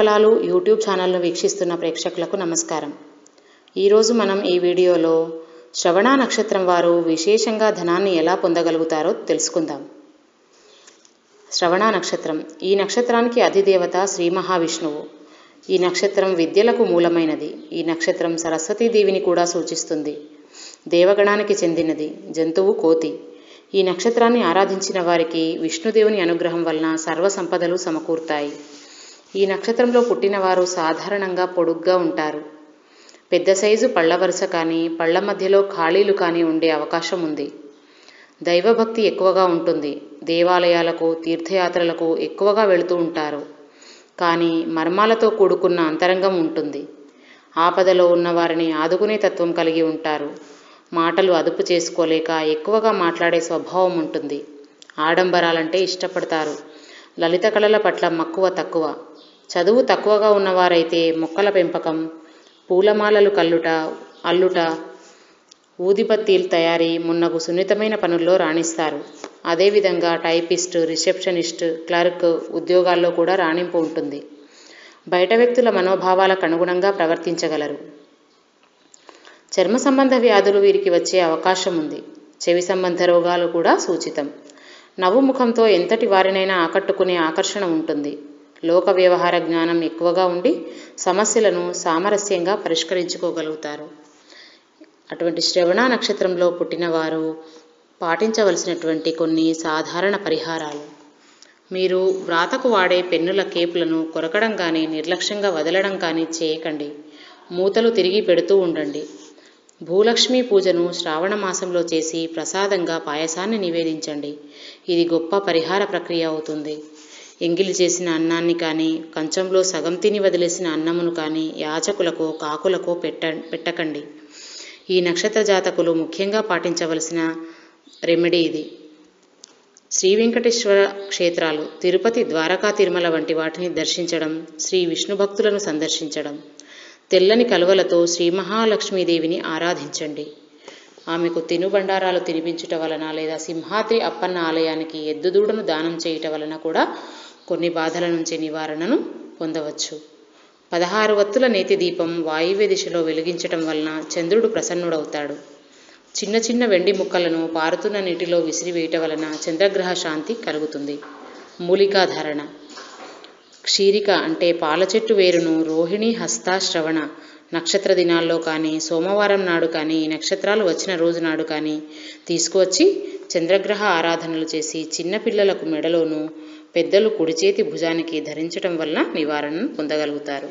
ఫలాలు యూట్యూబ్ ఛానల్ను వీక్షిస్తున్న ప్రేక్షకులకు నమస్కారం. ఈరోజు మనం ఈ వీడియోలో శ్రవణ నక్షత్రం వారు విశేషంగా ధనాన్ని ఎలా పొందగలుగుతారో తెలుసుకుందాం. శ్రవణ నక్షత్రం. ఈ నక్షత్రానికి అధిదేవత శ్రీ మహావిష్ణువు. ఈ నక్షత్రం విద్యలకు మూలమైనది. ఈ నక్షత్రం సరస్వతీదేవిని కూడా సూచిస్తుంది. దేవగణానికి చెందినది. జంతువు కోతి. ఈ నక్షత్రాన్ని ఆరాధించిన వారికి విష్ణుదేవుని అనుగ్రహం వలన సర్వ సంపదలు సమకూరుతాయి. ఈ నక్షత్రంలో పుట్టినవారు సాధారణంగా పొడుగ్గా ఉంటారు. పెద్ద సైజు పళ్ళ వరుస కానీ పళ్ళ మధ్యలో ఖాళీలు కానీ ఉండే అవకాశం ఉంది. దైవభక్తి ఎక్కువగా ఉంటుంది. దేవాలయాలకు తీర్థయాత్రలకు ఎక్కువగా వెళుతూ ఉంటారు. కానీ మర్మాలతో కూడుకున్న అంతరంగం ఉంటుంది. ఆపదలో ఉన్నవారిని ఆదుకునే తత్వం కలిగి ఉంటారు. మాటలు అదుపు చేసుకోలేక ఎక్కువగా మాట్లాడే స్వభావం ఉంటుంది. ఆడంబరాలంటే ఇష్టపడతారు. లలిత కళల పట్ల మక్కువ తక్కువ. చదువు తక్కువగా ఉన్నవారైతే మొక్కల పెంపకం పూలమాలలు కల్లుట అల్లుట ఊదిబత్తీలు తయారీ మున్నగు సున్నితమైన పనుల్లో రాణిస్తారు. అదేవిధంగా టైపిస్ట్ రిసెప్షనిస్ట్ క్లర్క్ ఉద్యోగాల్లో కూడా రాణింపు ఉంటుంది. బయట వ్యక్తుల మనోభావాలకు అనుగుణంగా ప్రవర్తించగలరు. చర్మ సంబంధ వ్యాధులు వీరికి వచ్చే అవకాశం ఉంది. చెవి సంబంధ రోగాలు కూడా సూచితం. నవ్వు ముఖంతో ఎంతటి వారినైనా ఆకట్టుకునే ఆకర్షణ ఉంటుంది. లోక వ్యవహార జ్ఞానం ఎక్కువగా ఉండి సమస్యలను సామరస్యంగా పరిష్కరించుకోగలుగుతారు. అటువంటి శ్రవణ నక్షత్రంలో పుట్టినవారు పాటించవలసినటువంటి కొన్ని సాధారణ పరిహారాలు. మీరు వ్రాతకు వాడే పెన్నుల కేపులను కొరకడం కానీ నిర్లక్ష్యంగా వదలడం కానీ చేయకండి. మూతలు తిరిగి పెడుతూ ఉండండి. భూలక్ష్మి పూజను శ్రావణ మాసంలో చేసి ప్రసాదంగా పాయసాన్ని నివేదించండి. ఇది గొప్ప పరిహార ప్రక్రియ అవుతుంది. ఎంగిలి చేసిన అన్నాన్ని కానీ కంచంలో సగం తిని వదిలేసిన అన్నమును కానీ యాచకులకు కాకులకు పెట్ట పెట్టకండి. ఈ నక్షత్ర జాతకులు ముఖ్యంగా పాటించవలసిన రెమెడీ ఇది. శ్రీ వెంకటేశ్వర క్షేత్రాలు తిరుపతి ద్వారకా తిరుమల వంటి వాటిని దర్శించడం శ్రీ విష్ణు భక్తులను సందర్శించడం. తెల్లని కలువలతో శ్రీ మహాలక్ష్మీదేవిని ఆరాధించండి. ఆమెకు తినుబండారాలు తినిపించుట వలన లేదా సింహాద్రి అప్పన్న ఆలయానికి ఎద్దుదూడను దానం చేయుట వలన కూడా కొన్ని బాధల నుంచి నివారణను పొందవచ్చు. పదహారు వత్తుల నేతి దీపం వాయువ్య దిశలో వెలిగించటం వలన చంద్రుడు ప్రసన్నుడవుతాడు. చిన్న చిన్న వెండి ముక్కలను పారుతున్న నీటిలో విసిరివేయటం వలన చంద్రగ్రహ శాంతి కలుగుతుంది. మూలికా ధారణ క్షీరిక అంటే పాల చెట్టు వేరును రోహిణి హస్త శ్రవణ. నక్షత్ర దినాల్లో కానీ సోమవారం నాడు కానీ ఈ నక్షత్రాలు వచ్చిన రోజు నాడు కానీ తీసుకువచ్చి చంద్రగ్రహ ఆరాధనలు చేసి చిన్నపిల్లలకు మెడలోను పెద్దలు కుడి చేతి భుజానికి ధరించటం వలన నివారణను పొందగలుగుతారు.